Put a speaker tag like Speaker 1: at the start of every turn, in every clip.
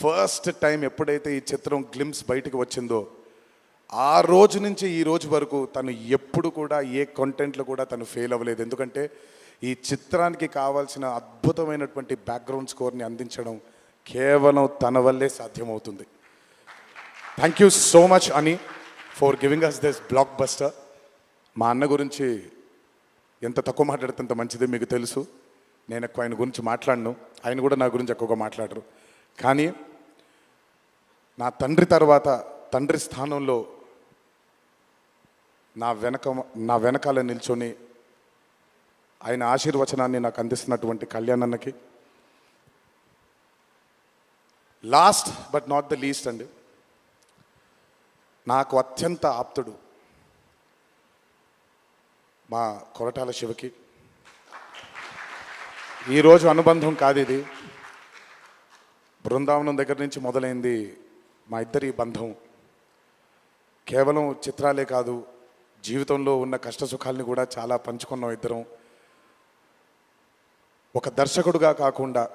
Speaker 1: First time ఎప్పుడైతే ఈ చిత్రం గ్లిమ్స్ బయటకు వచ్చిందో ఆ రోజు నుంచి ఈ రోజు వరకు తను ఎప్పుడు కూడా ఏ కంటెంట్లో కూడా తను ఫెయిల్ అవ్వలేదు. ఎందుకంటే ఈ చిత్రానికి కావాల్సిన అద్భుతమైనటువంటి బ్యాక్గ్రౌండ్ స్కోర్ని అందించడం కేవలం తన వల్లే సాధ్యమవుతుంది. థ్యాంక్ యూ సో మచ్ అని for giving us this blockbuster మా అన్న గురించి ఎంత తక్కువ మాట్లాడితే అంత మంచిది మీకు తెలుసు. నేను ఎక్కువ ఆయన గురించి మాట్లాడను. ఆయన కూడా నా గురించి ఎక్కువగా మాట్లాడరు. కానీ నా తండ్రి తర్వాత తండ్రి స్థానంలో నా వెనక నా వెనకాల నిల్చొని ఆయన ఆశీర్వచనాన్ని నాకు అందిస్తున్నటువంటి కళ్యాణన్నకి. Last but not the least అండి నాకు అత్యంత ఆప్తుడు మా కొరటాల శివకి. ఈరోజు అనుబంధం కాదు ఇది. బృందావనం దగ్గర నుంచి మొదలైంది మా ఇద్దరి బంధం కేవలం చిత్రాలే కాదు జీవితంలో ఉన్న కష్ట సుఖాల్ని కూడా చాలా పంచుకున్నాం ఇద్దరం. ఒక దర్శకుడుగా కాకుండా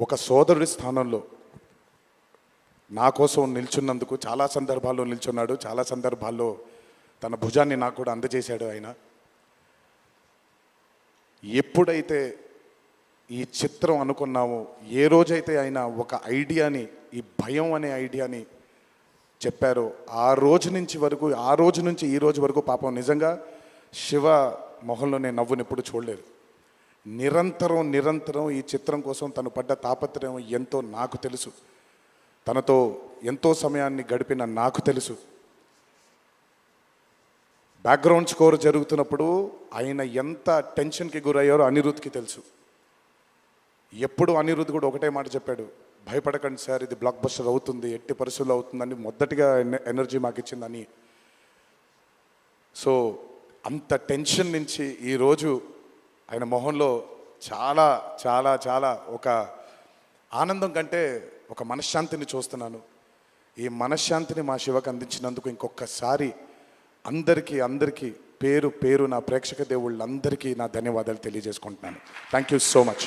Speaker 1: ఒక సోదరుడి స్థానంలో నా కోసం నిల్చున్నందుకు చాలా సందర్భాల్లో నిల్చున్నాడు చాలా సందర్భాల్లో తన భుజాన్ని నాకు కూడా అందజేశాడు ఆయన. ఎప్పుడైతే ఈ చిత్రం అనుకున్నామో. ఏ రోజైతే ఆయన ఒక ఐడియాని ఈ భయం అనే ఐడియాని చెప్పారో ఆ రోజు నుంచి వరకు ఆ రోజు నుంచి ఈ రోజు వరకు పాపం నిజంగా శివ మొహంలో నేను నవ్వుని ఎప్పుడు చూడలేదు. నిరంతరం నిరంతరం ఈ చిత్రం కోసం తను పడ్డ తాపత్రయం ఎంతో నాకు తెలుసు. తనతో ఎంతో సమయాన్ని గడిపిన నాకు తెలుసు. బ్యాక్గ్రౌండ్ స్కోర్ జరుగుతున్నప్పుడు ఆయన ఎంత టెన్షన్కి గురయ్యారో అనిరుద్ధ్కి తెలుసు. ఎప్పుడు అనిరుద్ధ్ కూడా ఒకటే మాట చెప్పాడు భయపడకండి సార్ ఇది బ్లాక్ బస్టర్ అవుతుంది ఎట్టి పరిస్థితులు అవుతుందని మొదటిగా ఎనర్జీ మాకు ఇచ్చిందని. సో అంత టెన్షన్ నుంచి ఈరోజు ఆయన మొహంలో చాలా చాలా చాలా ఒక ఆనందం కంటే ఒక మనశ్శాంతిని చూస్తున్నాను. ఈ మనశ్శాంతిని మా శివకు అందించినందుకు ఇంకొకసారి అందరికీ అందరికీ పేరు పేరు నా ప్రేక్షక దేవుళ్ళందరికీ నా ధన్యవాదాలు తెలియజేసుకుంటున్నాను. Thank you so much